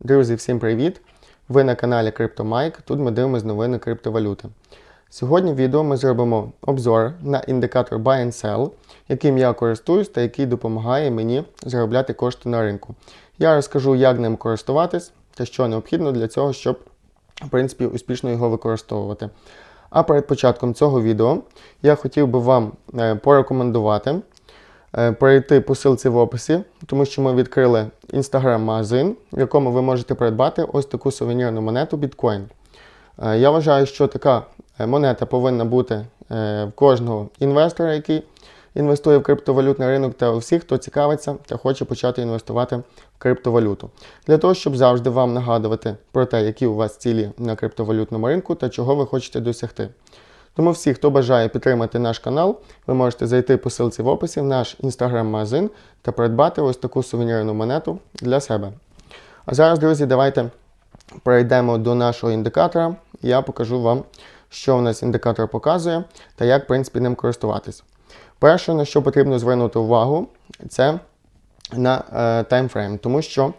Друзі, всім привіт! Ви на каналі CryptoMike. Тут ми дивимося новини криптовалюти. Сьогодні в відео ми зробимо обзор на індикатор Buy and Sell, яким я користуюсь та який допомагає мені заробляти кошти на ринку. Я розкажу, як ним користуватись та що необхідно для цього, щоб в принципі, успішно його використовувати. А перед початком цього відео я хотів би вам е, порекомендувати е, перейти по ссылці в описі, тому що ми відкрили інстаграм-магазин, в якому ви можете придбати ось таку сувенірну монету біткоін. Е, Я вважаю, що така е, монета повинна бути е, в кожного інвестора, який інвестує в криптовалютний ринок, та у всіх, хто цікавиться та хоче почати інвестувати в криптовалюту. Для того, щоб завжди вам нагадувати про те, які у вас цілі на криптовалютному ринку та чого ви хочете досягти. Тому всі, хто бажає підтримати наш канал, ви можете зайти по ссылці в описі в наш інстаграм-магазин та придбати ось таку сувенірну монету для себе. А зараз, друзі, давайте перейдемо до нашого індикатора. Я покажу вам, що у нас індикатор показує та як, в принципі, ним користуватись. Перше, на що потрібно звернути увагу, це на е, таймфрейм, тому що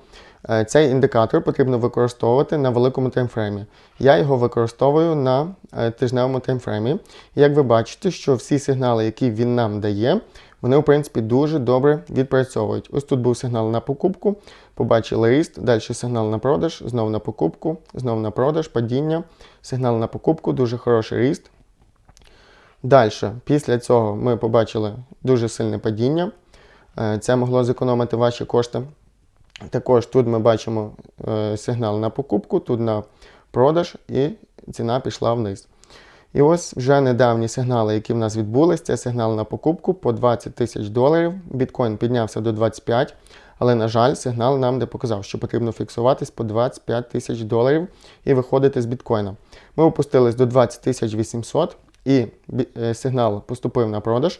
цей індикатор потрібно використовувати на великому таймфреймі. Я його використовую на е, тижневому таймфреймі. Як ви бачите, що всі сигнали, які він нам дає, вони, в принципі, дуже добре відпрацьовують. Ось тут був сигнал на покупку, побачили ріст, далі сигнал на продаж, знову на покупку, знову на продаж, падіння, сигнал на покупку, дуже хороший ріст. Далі, після цього ми побачили дуже сильне падіння. Е, Це могло зекономити ваші кошти. Також тут ми бачимо е, сигнал на покупку, тут на продаж, і ціна пішла вниз. І ось вже недавні сигнали, які в нас відбулись, це сигнал на покупку по 20 тисяч доларів. Біткоін піднявся до 25, але, на жаль, сигнал нам де показав, що потрібно фіксуватись по 25 тисяч доларів і виходити з біткоїна. Ми опустились до 20 тисяч 800 і е, сигнал поступив на продаж.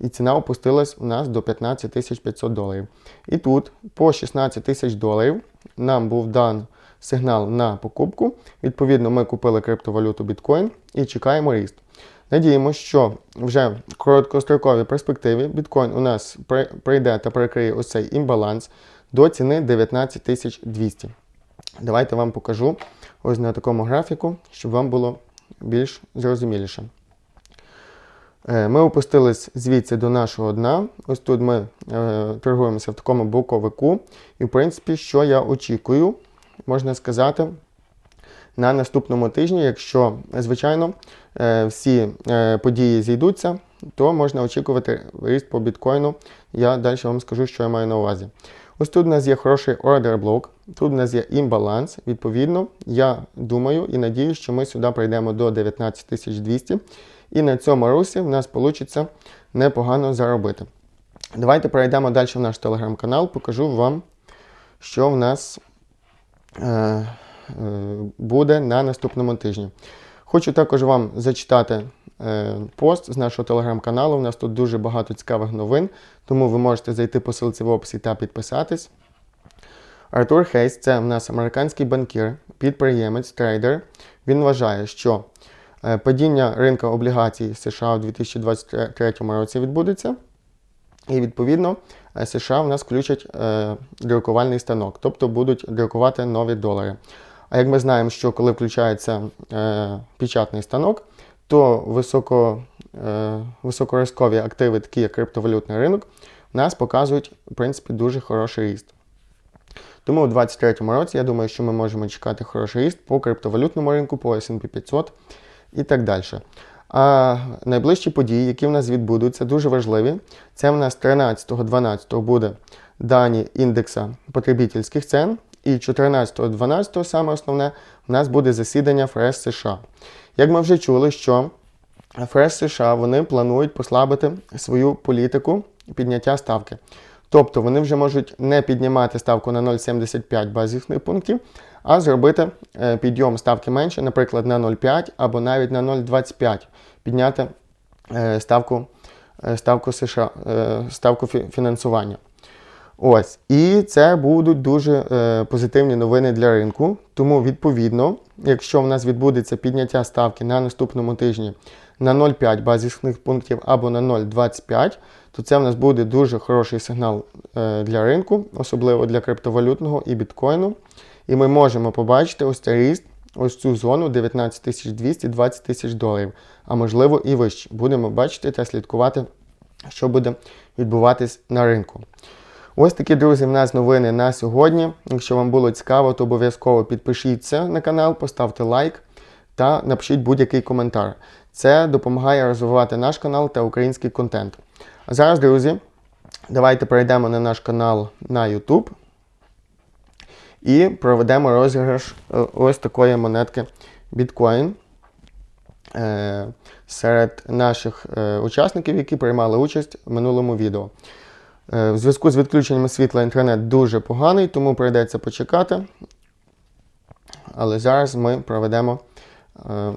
І ціна опустилась у нас до 15 500 доларів. І тут по 16 тисяч доларів нам був дан сигнал на покупку. Відповідно, ми купили криптовалюту біткоін і чекаємо ріст. Надіємося, що вже в короткостроковій перспективі біткоін у нас прийде та перекриє ось цей імбаланс до ціни 19 200. Давайте вам покажу ось на такому графіку, щоб вам було більш зрозуміліше. Е, Ми опустились звідси до нашого дна. Ось тут ми е, торгуємося в такому боковику. І, в принципі, що я очікую, можна сказати, на наступному тижні, якщо, звичайно, е, всі е, події зійдуться, то можна очікувати ріст по біткоїну. Я далі вам скажу, що я маю на увазі. Ось тут у нас є хороший ордер блок, тут у нас є імбаланс. Відповідно, я думаю і надію, що ми сюди прийдемо до 19200. І на цьому русі в нас вийде непогано заробити. Давайте перейдемо далі в наш телеграм-канал, покажу вам, що в нас е, е, буде на наступному тижні. Хочу також вам зачитати пост з нашого телеграм-каналу. У нас тут дуже багато цікавих новин, тому ви можете зайти по ссылці в описі та підписатись. Артур Хейс це в нас американський банкір, підприємець, трейдер. Він вважає, що е, падіння ринку облігацій США у 2023 році відбудеться. І відповідно е, США в нас включать е, друкувальний станок, тобто будуть друкувати нові долари. А як ми знаємо, що коли включається е, печатний станок, то високо, е, високоризкові активи, такі як криптовалютний ринок, в нас показують в принципі дуже хороший ріст. Тому у 2023 році я думаю, що ми можемо чекати хороший ріст по криптовалютному ринку, по S&P 500 і так далі. А найближчі події, які в нас відбудуться, дуже важливі. Це в нас 13-12 буде дані індекса потребительських цен, і 14-12, саме основне, в нас буде засідання ФРС США. Як ми вже чули, що ФРС США вони планують послабити свою політику підняття ставки. Тобто вони вже можуть не піднімати ставку на 0,75 базисних пунктів, а зробити е, підйом ставки менше, наприклад, на 0,5 або навіть на 0,25 підняти е, ставку, е, ставку США, ставку фінансування. Ось, і це будуть дуже е, позитивні новини для ринку. Тому, відповідно, якщо в нас відбудеться підняття ставки на наступному тижні на 0,5 базисних пунктів або на 0,25, то це в нас буде дуже хороший сигнал е, для ринку, особливо для криптовалютного і біткоїну. І ми можемо побачити ось цей ріст, ось цю зону 19 200 20 тисяч доларів, а можливо і вище. Будемо бачити та слідкувати, що буде відбуватись на ринку. Ось такі, друзі, в нас новини на сьогодні. Якщо вам було цікаво, то обов'язково підпишіться на канал, поставте лайк та напишіть будь-який коментар. Це допомагає розвивати наш канал та український контент. А зараз, друзі, давайте перейдемо на наш канал на YouTube і проведемо розіграш е, ось такої монетки Bitcoin е, серед наших е, учасників, які приймали участь в минулому відео. Е, В зв'язку з відключенням світла інтернет дуже поганий, тому прийдеться почекати. Але зараз ми проведемо е,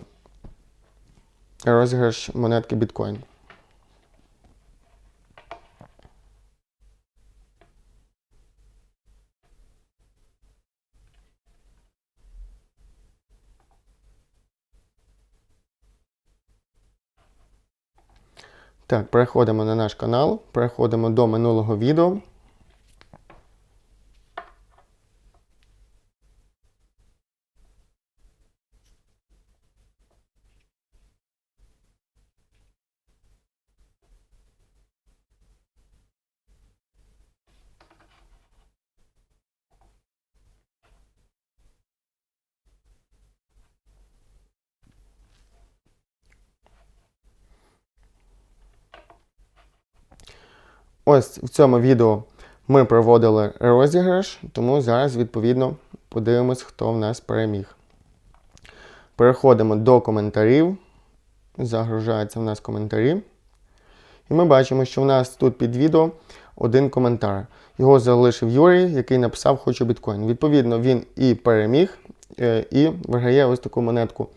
розіграш монетки біткоін. Так, переходимо на наш канал, переходимо до минулого відео. Ось в цьому відео ми проводили розіграш, тому зараз, відповідно, подивимось, хто в нас переміг. Переходимо до коментарів. Загружаються в нас коментарі. І ми бачимо, що в нас тут під відео один коментар. Його залишив Юрій, який написав Хочу біткоін. Відповідно, він і переміг, е, і виграє ось таку монетку,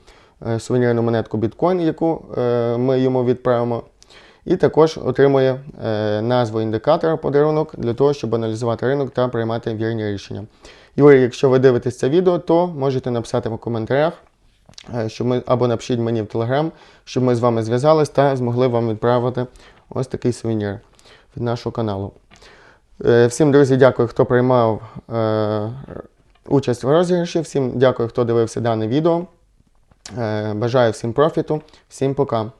е, сувенірну монетку біткоін, яку е, ми йому відправимо. І також отримує е, назву індикатора подарунок для того, щоб аналізувати ринок та приймати вірні рішення. Юрій, якщо ви дивитесь це відео, то можете написати в коментарях, е, щоб ми, або напишіть мені в Телеграм, щоб ми з вами зв'язались та змогли вам відправити ось такий сувенір від нашого каналу. Е, всім, друзі, дякую, хто приймав участь в розіграші. Всім дякую, хто дивився дане відео. Бажаю всім профіту. Всім пока.